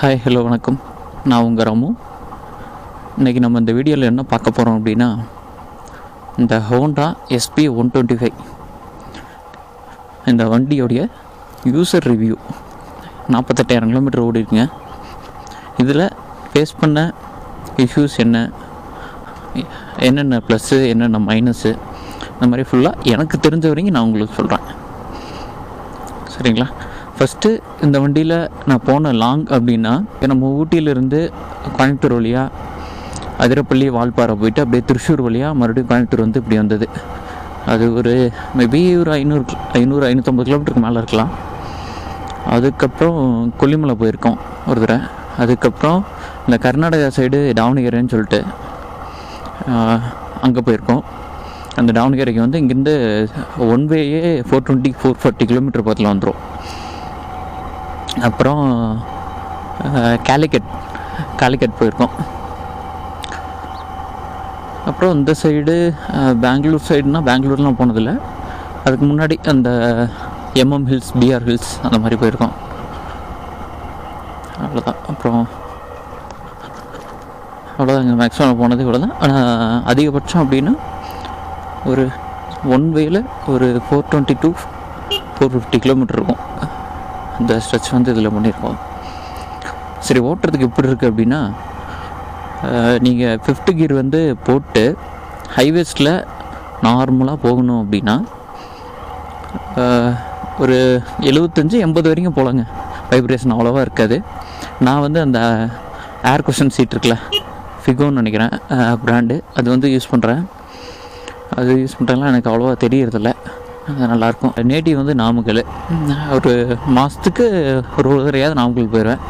Hi hello வணக்கம். நான் உங்கள் ராமு. இன்றைக்கி நம்ம இந்த வீடியோவில் என்ன பார்க்க போகிறோம் அப்படின்னா இந்த Honda SP one twenty five இந்த வண்டியோடைய யூசர் ரிவ்யூ நாற்பத்தெட்டாயிரம் கிலோமீட்டர் ஓடி இருக்குங்க இதில் ஃபேஸ் பண்ண இஷ்யூஸ் என்ன? என்னென்ன ப்ளஸ்ஸு என்னென்ன மைனஸு இந்த மாதிரி ஃபுல்லாக எனக்கு தெரிஞ்ச வரைக்கும் நான் உங்களுக்கு சொல்கிறேன் சரிங்களா? ஃபஸ்ட்டு இந்த வண்டியில் நான் போன லாங் அப்படின்னா நம்ம ஊட்டியிலேருந்து கோயம்புத்தூர் வழியாக அதிரப்பள்ளி வால்பாறை போயிட்டு அப்படியே திருச்சூர் வழியாக மறுபடியும் கோயம்புத்தூர் வந்து இப்படி வந்தது. அது ஒரு மேபி ஒரு ஐநூறு ஐநூறு ஐநூற்றம்பது கிலோமீட்டருக்கு மேலே இருக்கலாம். அதுக்கப்புறம் கொல்லிமலை போயிருக்கோம் ஒரு தடவை. அதுக்கப்புறம் இந்த கர்நாடகா சைடு தாவணகிரின்னு சொல்லிட்டு அங்கே போயிருக்கோம். அந்த தாவணகிரிக்கு வந்து இங்கேருந்து one வேயே four twenty four forty kilometre பக்கத்தில் வந்துடும் அப்புறம் கேலிக்கட் கேலிக்கட் போயிருக்கோம். அப்புறம் இந்த சைடு பெங்களூர் சைடுனா பெங்களூர்லாம் போனதில்லை. அதுக்கு முன்னாடி அந்த எம்எம் ஹில்ஸ் பிஆர் ஹில்ஸ் அந்த மாதிரி போயிருக்கோம். அவ்வளோதான் அப்புறம் அவ்வளோதான் இங்கே மேக்ஸிமம் போனது இவ்வளோ தான் ஆனால் அதிகபட்சம் அப்படின்னா ஒரு ஒன் வேயில் ஒரு four twenty two four fifty kilometre இருக்கும். இந்த ஸ்ட்ரெச் வந்து இதில் பண்ணியிருக்கோம் சரி ஓட்டுறதுக்கு எப்படி இருக்குது அப்படின்னா நீங்கள் ஃபிஃப்த்து கியர் வந்து போட்டு ஹைவேஸில் நார்மலாக போகணும் அப்படின்னா ஒரு எழுபத்தஞ்சு எண்பது வரைக்கும் போகலாங்க வைப்ரேஷன் அவ்வளோவா இருக்காது. நான் வந்து அந்த ஏர் கொஷன் சீட் இருக்குல்ல ஃபிகோன்னு நினைக்கிறேன் ப்ராண்டு அது வந்து யூஸ் பண்ணுறேன் அது யூஸ் பண்ணுறதுலாம் எனக்கு அவ்வளோவா தெரியறதில்ல. அது நல்லாயிருக்கும். நேட்டிவ் வந்து நாமக்கல். ஒரு மாதத்துக்கு ஒரு ஒரு தடவையாவது நாமக்கல் போயிடுவேன்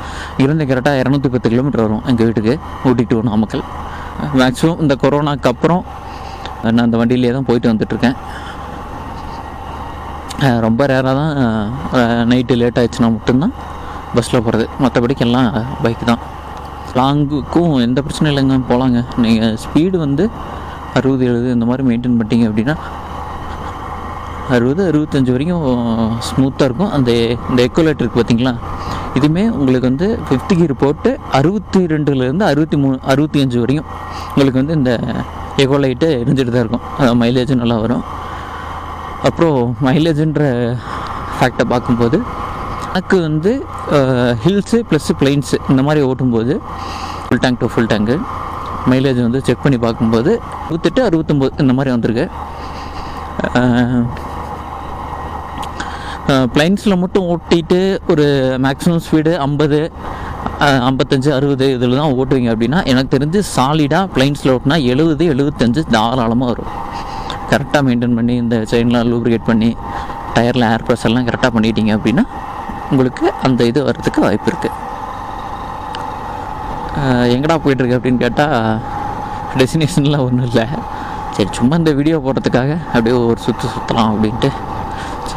இருந்து கரெக்டாக இரநூத்தி பத்து கிலோமீட்டர் வரும் எங்கள் வீட்டுக்கு. ஊட்டி டு நாமக்கல். மேக்ஸிமம் இந்த கொரோனாக்கு அப்புறம் நான் அந்த வண்டியிலே தான் போயிட்டு வந்துட்டுருக்கேன். ரொம்ப ரேராக தான் நைட்டு லேட் ஆயிடுச்சுன்னா மட்டும்தான் பஸ்ஸில் போகிறது மற்றபடிக்கு எல்லாம் பைக் தான். லாங்குக்கும் எந்த பிரச்சனையும் இல்லைங்க போகலாங்க நீங்கள் ஸ்பீடு வந்து அறுபது எழுபது இந்த மாதிரி மெயின்டைன் பண்ணிட்டீங்க அப்படின்னா அறுபது அறுபத்தஞ்சு வரைக்கும் ஸ்மூத்தாக இருக்கும். அந்த இந்த எக்கோலேட் இருக்குது பார்த்தீங்களா இதுவுமே உங்களுக்கு வந்து ஃபிஃப்த் கியர் போட்டு அறுபத்தி ரெண்டுலேருந்து அறுபத்தி மூணு அறுபத்தி அஞ்சு வரையும் உங்களுக்கு வந்து இந்த எக்கோலைட்டு எரிஞ்சிட்டு தான் இருக்கும். மைலேஜும் நல்லா வரும். அப்புறம் மைலேஜுன்ற ஃபேக்டை பார்க்கும்போது எனக்கு வந்து ஹில்ஸு ப்ளஸ்ஸு பிளெயின்ஸு இந்த மாதிரி ஓட்டும்போது full tank to full tank mileage வந்து செக் பண்ணி பார்க்கும்போது அறுபத்தெட்டு அறுபத்தொம்போது இந்த மாதிரி வந்திருக்கு. பிளைன்ஸில் மட்டும் ஓட்டிட்டு ஒரு மேக்ஸிமம் ஸ்பீடு ஐம்பது ஐம்பத்தஞ்சு அறுபது இதில் தான் ஓட்டுவீங்க அப்படின்னா எனக்கு தெரிஞ்சு சாலிடாக பிளைன்ஸில் ஓட்டினா எழுபது எழுபத்தஞ்சு தாராளமாக வரும். கரெக்டாக மெயின்டைன் பண்ணி இந்த செயின்லாம் லூப்ரிகேட் பண்ணி டயரில் ஏர் ப்ரெஷர்லாம் எல்லாம் கரெக்டாக பண்ணிட்டீங்க அப்படின்னா உங்களுக்கு அந்த இது வர்றதுக்கு வாய்ப்பு இருக்குது எங்கடா போயிட்டுருக்கு அப்படின்னு கேட்டால் டெஸ்டினேஷன்லாம் ஒன்றும் இல்லை. சரி சும்மா இந்த வீடியோ போடுறதுக்காக அப்படியே ஒரு சுற்று சுற்றலாம் அப்படின்ட்டு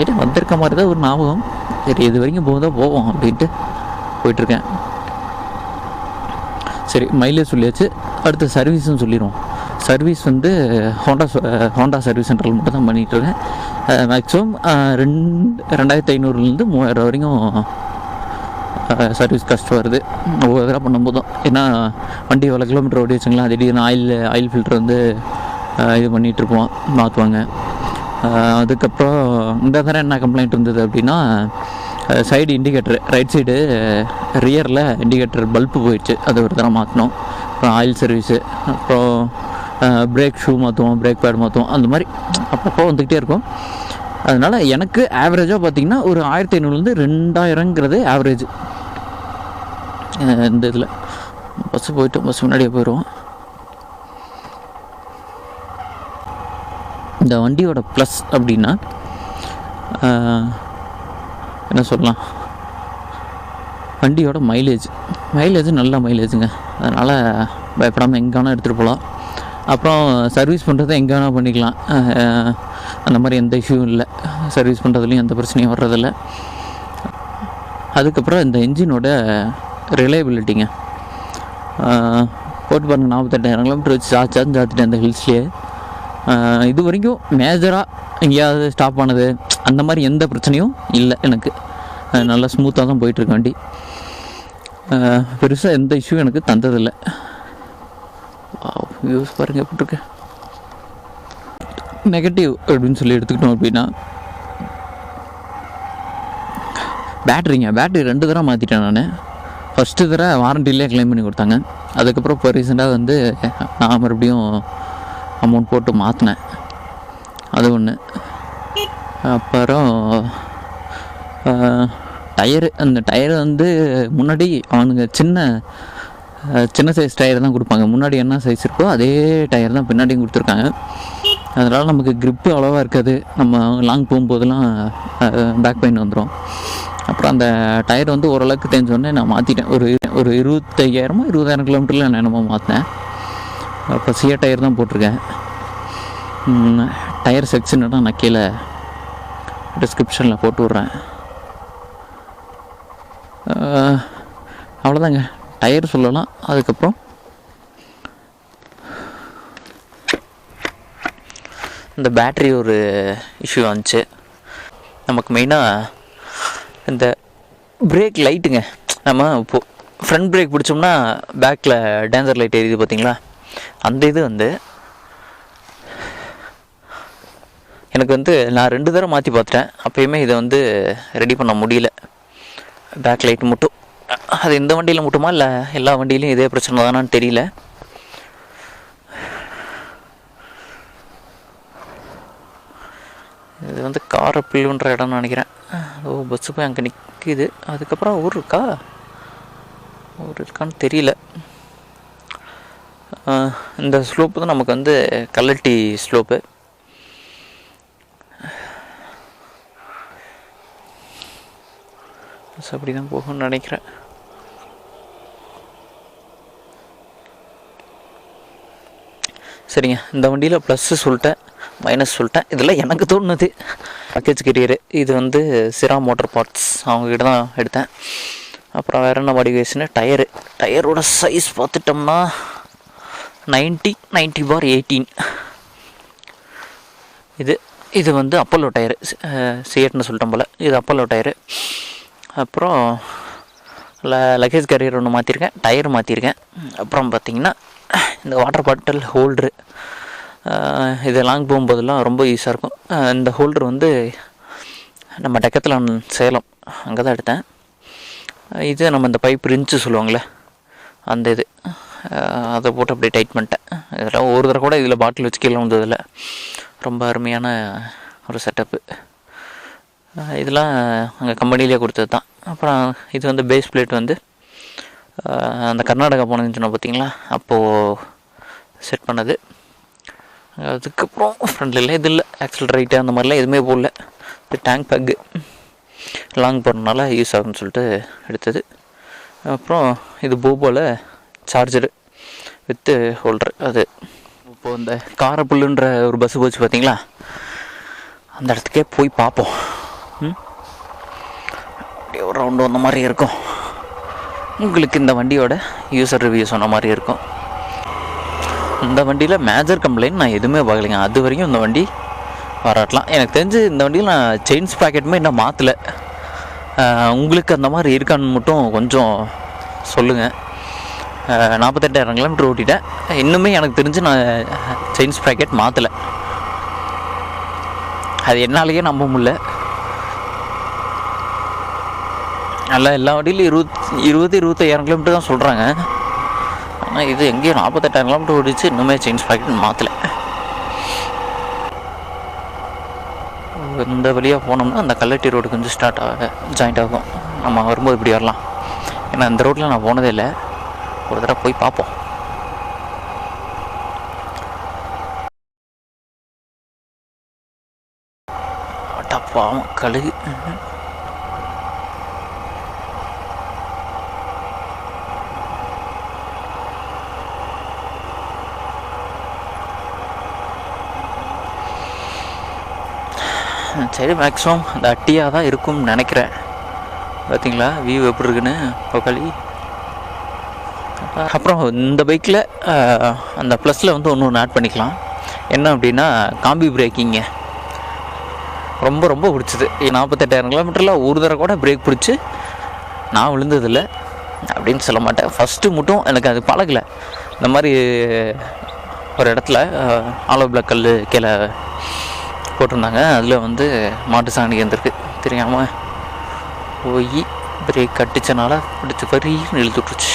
சரி வந்திருக்க மாதிரி தான் ஒரு ஞாபகம். சரி இது வரைக்கும் போகுதோ போவோம் அப்படின்ட்டு போயிட்டுருக்கேன். சரி மைலேஜ் சொல்லியாச்சு. அடுத்து சர்வீஸும் சொல்லிடுவோம். சர்வீஸ் வந்து ஹோண்டா ஹோண்டா சர்வீஸ் சென்டரில் மட்டும் தான் பண்ணிகிட்ருக்கேன் மேக்ஸிமம் ரெண்டு ரெண்டாயிரத்தி ஐநூறுலேருந்து மூவாயிரம் வரைக்கும் சர்வீஸ் கஷ்டம் வருது. ஒவ்வொரு தடவை பண்ணும்போதும் ஏன்னா வண்டி எவ்வளோ கிலோமீட்டர் ஓடி வச்சுங்களா திடீர்னு ஆயில் ஆயில் ஃபில்டர் வந்து இது பண்ணிகிட்ருப்போம் மாற்றுவாங்க அதுக்கப்புறம் இந்த தடவை என்ன கம்ப்ளைண்ட் இருந்தது அப்படின்னா சைடு இண்டிகேட்டர் ரைட் சைடு ரியரில் இண்டிகேட்டர் பல்பு போயிடுச்சு. அது ஒரு தடவை மாற்றினோம் அப்புறம் ஆயில் சர்வீஸு அப்புறம் பிரேக் ஷூ மாற்றுவோம் பிரேக் பேட் மாற்றுவோம் அந்த மாதிரி அப்பப்போ வந்துக்கிட்டே இருக்கும். அதனால் எனக்கு ஆவரேஜாக பார்த்தீங்கன்னா ஒரு ஆயிரத்தி ஐநூறுலேருந்து ரெண்டாயிரங்கிறது ஆவரேஜ் இந்த இதில். பஸ்ஸு போயிட்டு பஸ் முன்னாடியே போயிடுவோம் இந்த வண்டியோட ப்ளஸ் அப்படின்னா என்ன சொல்லலாம்? வண்டியோட மைலேஜ் மைலேஜ் நல்ல மைலேஜுங்க அதனால் பயப்படாமல் எங்கே வேணால் எடுத்துகிட்டு போகலாம் அப்புறம் சர்வீஸ் பண்ணுறது எங்கே வேணால் பண்ணிக்கலாம். அந்த மாதிரி எந்த இஷ்யூவும் இல்லை. சர்வீஸ் பண்ணுறதுலையும் எந்த பிரச்சனையும் வர்றதில்ல. அதுக்கப்புறம் இந்த என்ஜினோட ரிலையபிலிட்டிங்க போட்டு பாருங்கள் நாற்பத்தெட்டாயிரம் கிலோமீட்டர் வச்சு சாச்சான்னு சாத்திட்டேன் அந்த ஹில்ஸ்லேயே இது வரைக்கும் மேஜராக எங்கேயாவது ஸ்டாப் ஆனது அந்த மாதிரி எந்த பிரச்சனையும் இல்லை எனக்கு. நல்லா ஸ்மூத்தாக தான் போயிட்டுருக்கு வண்டி. பெருசாக எந்த இஷ்யூ எனக்கு தந்ததில்லை. வியூஸ் பாருங்கள் எப்படி இருக்கு? நெகட்டிவ் அப்படின்னு சொல்லி எடுத்துக்கிட்டோம் அப்படின்னா பேட்ரிங்க பேட்ரி ரெண்டு தடவை மாற்றிட்டேன் நான். ஃபஸ்ட்டு தடவை வாரண்டிலே க்ளைம் பண்ணி கொடுத்தாங்க. அதுக்கப்புறம் இப்போ ரீசெண்டாக வந்து நான் மறுபடியும் அமௌண்ட் போட்டு மாற்றினேன் அது ஒன்று அப்புறம் டயரு அந்த டயர் வந்து முன்னாடி அவனுங்க சின்ன சின்ன சைஸ் டயர் தான் கொடுப்பாங்க. முன்னாடி என்ன சைஸ் இருக்கோ அதே டயர் தான் பின்னாடியும் கொடுத்துருக்காங்க. அதனால் நமக்கு grip அவ்வளோவா இருக்காது. நம்ம லாங் போகும்போதெல்லாம் பேக் பெயின் வந்துடும் அப்புறம் அந்த டயர் வந்து ஓரளவுக்கு தெரிஞ்சோடனே நான் மாற்றிட்டேன் ஒரு ஒரு இருபத்தையாயிரமோ இருபதாயிரம் கிலோமீட்டரில் நான் என்னமோ மாற்றினேன் அப்புறம் சியா டயர் தான் போட்டிருக்கேன். டயர் செக்ஷன் நான் கீழே டிஸ்கிரிப்ஷனில் போட்டு விட்றேன். அவ்வளோதாங்க டயர் சொல்லலாம். அதுக்கப்புறம் இந்த பேட்ரி ஒரு இஷ்யூ வந்துச்சு. நமக்கு மெயினாக இந்த பிரேக் லைட்டுங்க நம்ம இப்போது ஃப்ரண்ட் பிரேக் பிடிச்சோம்னா பேக்கில் டேஞ்சர் லைட் எரியுது பார்த்தீங்களா அந்த இது வந்து எனக்கு வந்து நான் ரெண்டு தடவை மாற்றி பார்த்துட்டேன் அப்பயுமே இதை வந்து ரெடி பண்ண முடியல. பேக் லைட் மட்டும் அது இந்த வண்டியில் மட்டுமா இல்லை எல்லா வண்டியிலையும் இதே பிரச்சனை தானான்னு தெரியல. இது வந்து காரப்பில்லுன்ற இடம்னு நினைக்கிறேன். ஓ பஸ்ஸு போய் அங்கே நிற்கிது அதுக்கப்புறம் ஊர் இருக்கா? ஊர் இருக்கான்னு தெரியல. இந்த ஸ்லோப்பு தான் நமக்கு வந்து கல்லட்டி ஸ்லோப்பு பஸ் அப்படி தான் போகும்னு நினைக்கிறேன். சரிங்க இந்த வண்டியில் ப்ளஸ்ஸு சொல்லிட்டேன் மைனஸ் சொல்லிட்டேன். இதில் எனக்கு தோணுது. பேக்கேஜ் கெரியரு இது வந்து சிரா மோட்டர் பார்ட்ஸ் அவங்கக்கிட்ட தான் எடுத்தேன். அப்புறம் வேறு என்ன மாடிஃபிகேஷனு டயரு டயரோட சைஸ் பார்த்துட்டோம்னா நைன்ட்டி நைன்ட்டி பார் எயிட்டீன். இது இது வந்து அப்பல்லோ டயரு. சிஎட்னு சொல்லிட்டோம் போல். இது அப்பல்லோ டயரு. அப்புறம் ல லக்கேஜ் கேரியர் ஒன்று மாற்றிருக்கேன் டயர் மாற்றிருக்கேன் அப்புறம் பார்த்தீங்கன்னா இந்த வாட்டர் பாட்டில் ஹோல்ட்ரு. இது லாங் போகும்போதெல்லாம் ரொம்ப யூஸாக இருக்கும். இந்த ஹோல்டர் வந்து நம்ம டெக்கத்தில் சேலம். அங்கே தான் எடுத்தேன். இது நம்ம இந்த பைப் ரிஞ்சு சொல்லுவாங்களே அந்த இது. அதை போட்டு அப்படியே டைட் பண்ணிட்டேன். இதெல்லாம் ஒரு தடவை கூட இதில் பாட்டில் வச்சு கீழே வந்ததில்ல ரொம்ப அருமையான ஒரு செட்டப்பு இதெல்லாம் அங்கே கம்பெனிலேயே கொடுத்தது தான் அப்புறம் இது வந்து பேஸ் பிளேட் வந்து அந்த கர்நாடகா போனதுன்னு சொன்னால் பார்த்தீங்களா அப்போது செட் பண்ணது. அதுக்கப்புறம் ஃப்ரெண்ட்ல இது இல்லை. ஆக்சல் ரைட்டு அந்த மாதிரிலாம் எதுவுமே போடல. இது டேங்க் பேக்கு லாங் போகிறதுனால யூஸ் ஆகும்னு சொல்லிட்டு எடுத்தது. அப்புறம் இது போபோவில் சார்ஜரு வித்து ஹோல்டர் அது. இப்போது இந்த காரப்புல்லுன்ற ஒரு பஸ்ஸு போச்சு பார்த்தீங்களா அந்த இடத்துக்கே போய் பார்ப்போம். அப்படியே ஒரு ரவுண்டு வந்த மாதிரி இருக்கும். உங்களுக்கு இந்த வண்டியோட யூசர் ரிவ்யூ சொன்ன மாதிரி இருக்கும். இந்த வண்டியில் மேஜர் கம்ப்ளைண்ட் நான் எதுவுமே பார்க்கலைங்க. அது வரைக்கும் இந்த வண்டி வராட்டலாம் எனக்கு தெரிஞ்சு இந்த வண்டியில் நான் செயின்ஸ் பாக்கெட்டுமே இன்னும் மாற்றலை உங்களுக்கு அந்த மாதிரி இருக்கான்னு மட்டும் கொஞ்சம் சொல்லுங்கள் நாற்பத்தெட்டாயிரம் கிலோமீட்டர் ஓட்டிட்டேன் இன்னுமே எனக்கு தெரிஞ்சு நான் செயின்ஸ் ப்ராக்கெட் மாற்றலை அது என்னாலேயே நம்ப முடியல. நல்லா எல்லா வண்டியிலும் இருபத் இருபது இருபத்தையாயிரம் கிலோமீட்டர் தான் சொல்கிறாங்க ஆனால் இது எங்கேயும் நாற்பத்தெட்டாயிரம் கிலோமீட்டர் ஓடிச்சு இன்னுமே செயின்ஸ் ப்ராக்கெட் மாற்றலை இந்த வழியாக போனோம்னா அந்த கல்லட்டி ரோடு கொஞ்சம் ஸ்டார்ட் ஆக ஜாயிண்ட் ஆகும். நம்ம வரும்போது இப்படி வரலாம். ஏன்னா அந்த ரோட்டில் நான் போனதே இல்லை. ஒரு தடவை போய் பார்ப்போம். பாவம் கழுகு. சரி மேக்ஸிமம் அந்த அட்டியாக தான் இருக்கும்னு நினைக்கிறேன். பார்த்தீங்களா வியூ எப்படி இருக்குன்னு? பக்காளி அப்புறம் இந்த பைக்கில் அந்த ப்ளஸில் வந்து ஒன்று ஒன்று ஆட் பண்ணிக்கலாம். என்ன அப்படின்னா காம்பி பிரேக்கிங்க ரொம்ப ரொம்ப பிடிச்சது. நாற்பத்தெட்டாயிரம் கிலோமீட்டரில் ஒரு தடவை கூட பிரேக் பிடிச்சி நான் விழுந்ததில்ல அப்படின்னு சொல்ல மாட்டேன். ஃபஸ்ட்டு மட்டும் எனக்கு அது பழகலை. இந்த மாதிரி ஒரு இடத்துல ஆலோ பிளாக் கல் கீழே போட்டிருந்தாங்க. அதில் வந்து மாட்டு சாணி இருந்திருக்கு. தெரியாமல் போய் பிரேக் கட்டிச்சனால பிடிச்சி பறி இழுத்துட்டுருச்சு.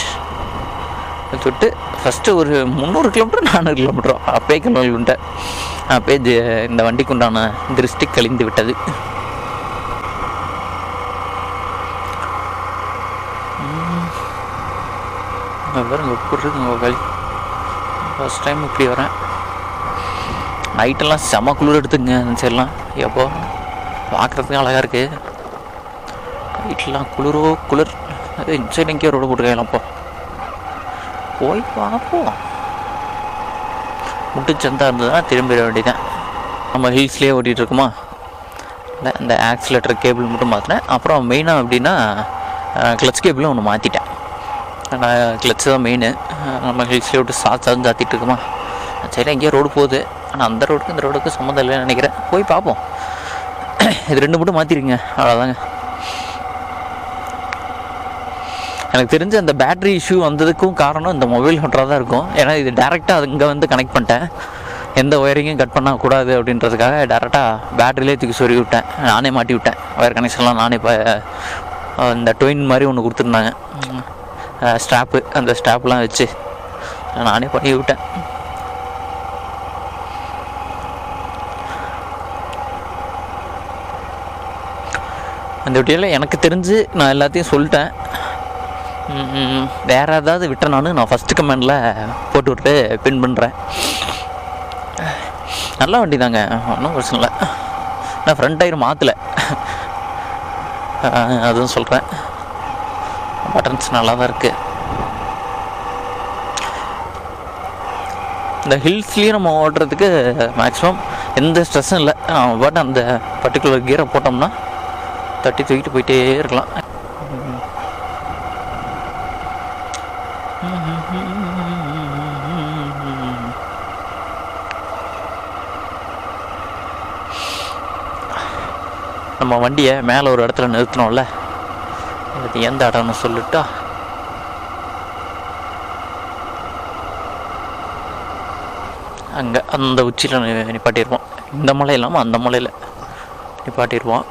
விட்டுருச்சு ஃபஸ்ட்டு ஒரு முந்நூறு கிலோமீட்டர் நானூறு கிலோமீட்டர் அப்பே கிலோமீட்டர் அப்பே இந்த வண்டிக்கு உண்டான திருஷ்டி கழிந்து விட்டது. பாருங்க உங்கள் வழி. ஃபஸ்ட் டைம் இப்படி வரேன். நைட்டெல்லாம் செம குளிர் எடுத்துங்க அந்த சைட்லாம் எப்போ? பார்க்குறதுக்கு அழகாக இருக்குது நைட்லாம் குளிரோ குளிர். அது இந்த சைடு எங்கேயோ ரோடு போட்டுருக்காங்களாம்ப்பா போய் பார்ப்போம். முட்டுச்சந்தா இருந்ததுன்னா திரும்பிட வேண்டியதான் நம்ம ஹில்ஸ்லேயே ஓட்டிகிட்டு இருக்குமா இல்லை இந்த ஆக்சிலேட்டர் கேபிள் மட்டும் மாற்றினேன் அப்புறம் மெயினாக அப்படின்னா கிளச் கேபிளும் ஒன்று மாற்றிட்டேன் ஆனால் கிளச் தான் மெயின் நம்ம ஹில்ஸ்லேயே விட்டு சாத்தாலும் சாத்திட்டு இருக்குமா சரி எங்கேயோ ரோடு போகுது. ஆனால் அந்த ரோடுக்கு இந்த ரோடுக்கு சம்மந்தம் இல்லைன்னு நினைக்கிறேன். போய் பார்ப்போம். இது ரெண்டு மட்டும் மாற்றிருங்க அவ்வளோதாங்க எனக்கு தெரிஞ்ச அந்த பேட்டரி இஷ்யூ வந்ததுக்கும் காரணம் இந்த மொபைல் ஹோட்டராக தான் இருக்கும். ஏன்னா இது டேரெக்டாக அங்கே இங்கே வந்து கனெக்ட் பண்ணிட்டேன். எந்த ஒயரிங்கும் கட் பண்ணக்கூடாது அப்படின்றதுக்காக டேரெக்டாக பேட்டரியிலே தூக்கி சொருகி விட்டேன். நானே மாட்டி விட்டேன். ஒயர் கனெக்ஷன்லாம் நானே இப்போ இந்த டொயின் மாதிரி ஒன்று கொடுத்துருந்தாங்க. ஸ்ட்ராப்பு அந்த ஸ்ட்ராப்லாம் வச்சு நானே பண்ணி விட்டேன். அந்த வீட்டில் எனக்கு தெரிஞ்சு நான் எல்லாத்தையும் சொல்லிட்டேன். வேறு ஏதாவது விட்டனானு நான் ஃபஸ்ட்டு கமெண்டில் போட்டு விட்டு பின் பண்ணுறேன் நல்ல வண்டி தாங்க ஒன்றும் பிரச்சனை இல்லை. நான் ஃப்ரண்ட் டயர் மாற்றலை அதுவும் சொல்கிறேன் பட்டன்ஸ் நல்லா தான் இருக்குது இந்த ஹில்ஸ்லேயும் நம்ம ஓட்டுறதுக்கு மேக்ஸிமம் எந்த ஸ்ட்ரெஸ்ஸும் இல்லை. பட் அந்த பர்டிகுலர் கியரை போட்டோம்னா தட்டி தூக்கிட்டு போயிட்டே இருக்கலாம். நம்ம வண்டியை மேலே ஒரு இடத்துல நிறுத்தினோம்ல இது எந்த இடம்னு சொல்லிட்டா? அங்கே அந்த உச்சியில் நி- நிப்பாட்டியிருப்போம் இந்த மலை இல்லாமல் அந்த மலையில் நிப்பாட்டியிருப்போம்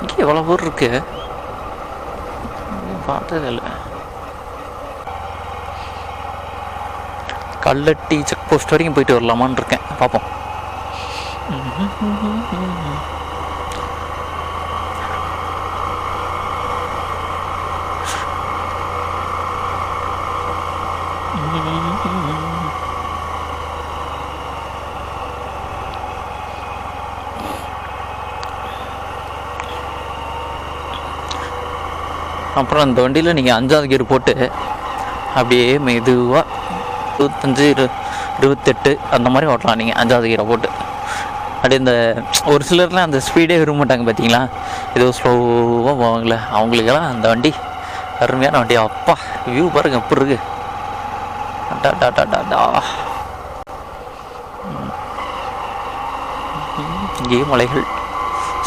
இங்கே எவ்வளோ ஊர் இருக்கு? பார்த்தது இல்லை. கல்லட்டி செக் போஸ்ட் வரைக்கும் போயிட்டு வரலாமான்னு இருக்கேன். பார்ப்போம். அப்புறம் அந்த வண்டியில் நீங்கள் அஞ்சாவது கியர் போட்டு அப்படியே மெதுவாக இருபத்தஞ்சி இரு இருபத்தெட்டு அந்த மாதிரி ஓட்டலாம் நீங்கள் அஞ்சாவது கீரை போட்டு. அப்படியே இந்த ஒரு சிலர்லாம் அந்த ஸ்பீடே விரும்ப மாட்டாங்க பார்த்தீங்களா ஏதோ ஸ்லோவாக போவாங்களே அவங்களுக்கெல்லாம் அந்த வண்டி அருமையான வண்டி. அப்பா வியூ பாருங்க எப்படி இருக்கு. டா டா டா டா டா. இங்கேயே இங்கேயும் மலைகள்.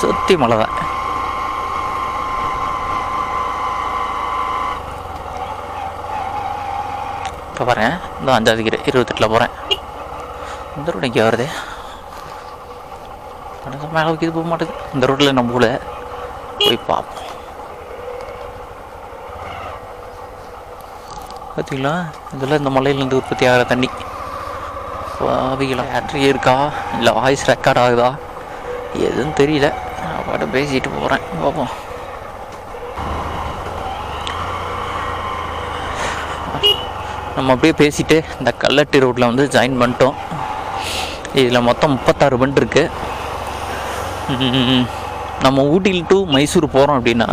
சுற்றி மலை தான். இப்போ பாருங்க இந்த அஞ்சாவது கீரை இருபத்தெட்டில் போகிறேன் இந்த ரோடு இங்கே வருது. மேலே வைக்கிது போக மாட்டேங்குது. இந்த ரோட்டில் நம்ம கூட போய் பார்ப்போம். பார்த்தீங்களா இதெல்லாம் இந்த மலையிலேருந்து உற்பத்தி ஆகிற தண்ணி. பாவிகளா பேட்ரி இருக்கா? இல்லை வாய்ஸ் ரெக்கார்ட் ஆகுதா? எதுவும் தெரியல. நான் பாட்டு பேசிட்டு போகிறேன் பார்ப்போம். நம்ம அப்படியே பேசிட்டு இந்த கல்லட்டி ரோட்டில் வந்து ஜாயின் பண்ணிட்டோம். இதில் மொத்தம் முப்பத்தாறு பண்ட் இருக்குது நம்ம ஊட்டியில் டு மைசூர் போகிறோம் அப்படின்னா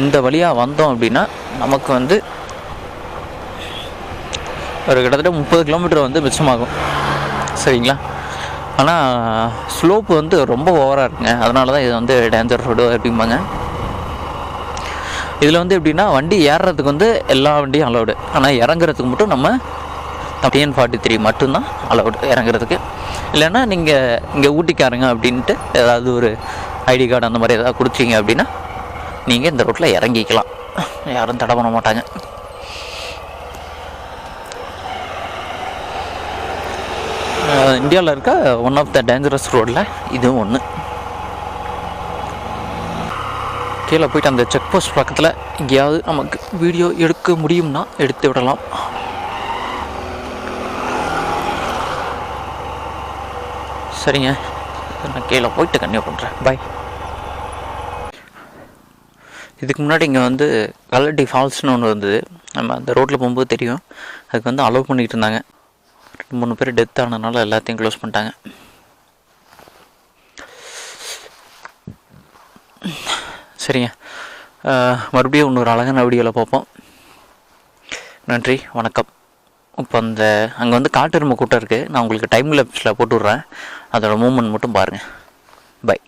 இந்த வழியாக வந்தோம் அப்படின்னா நமக்கு வந்து ஒரு கிட்டத்தட்ட முப்பது கிலோமீட்டர் வந்து மிச்சமாகும். சரிங்களா? ஆனால் ஸ்லோப்பு வந்து ரொம்ப ஓவராக இருக்குங்க. அதனால தான் இது வந்து டேஞ்சர் ரோடு அப்படிம்பாங்க. இதில் வந்து எப்படின்னா வண்டி ஏறுறதுக்கு வந்து எல்லா வண்டியும் அலோடு ஆனால் இறங்குறதுக்கு மட்டும் நம்ம டிஎன் ஃபார்ட்டி த்ரீ மட்டும்தான் அலவுட் இறங்குறதுக்கு. இல்லைன்னா நீங்கள் இங்கே ஊட்டிக்காரங்க அப்படின்ட்டு ஏதாவது ஒரு ஐடி கார்டு அந்த மாதிரி ஏதாவது கொடுத்தீங்க அப்படின்னா நீங்கள் இந்த ரோட்டில் இறங்கிக்கலாம். யாரும் தடை பண்ண மாட்டாங்க. இந்தியாவில் இருக்க ஒன் ஆஃப் த டேஞ்சரஸ் ரோடில் இதுவும் ஒன்று கீழே போயிட்டு அந்த செக் போஸ்ட் பக்கத்தில் எங்கேயாவது நமக்கு வீடியோ எடுக்க முடியும்னா எடுத்து விடலாம். சரிங்க. நான் கீழே போயிட்டு கன்னியூ பண்ணுறேன் பாய் இதுக்கு முன்னாடி இங்கே வந்து கல்லட்டி ஃபால்ஸ்னு ஒன்று இருந்தது. நம்ம அந்த ரோட்டில் போகும்போது தெரியும். அதுக்கு வந்து அலோவ் பண்ணிகிட்டு இருந்தாங்க. ரெண்டு மூணு பேர் டெத் ஆனதுனால எல்லாத்தையும் க்ளோஸ் பண்ணிட்டாங்க. சரிங்க. மறுபடியும் இன்னொரு அழகான வீடியோவில் பார்ப்போம். நன்றி வணக்கம். இப்போ அந்த அங்கே வந்து காட்டெருமை கூட்டம் இருக்குது நான் உங்களுக்கு டைம் லெப்ஸில் போட்டு விட்றேன். அதோடய மூமெண்ட் மட்டும் பாருங்கள் பை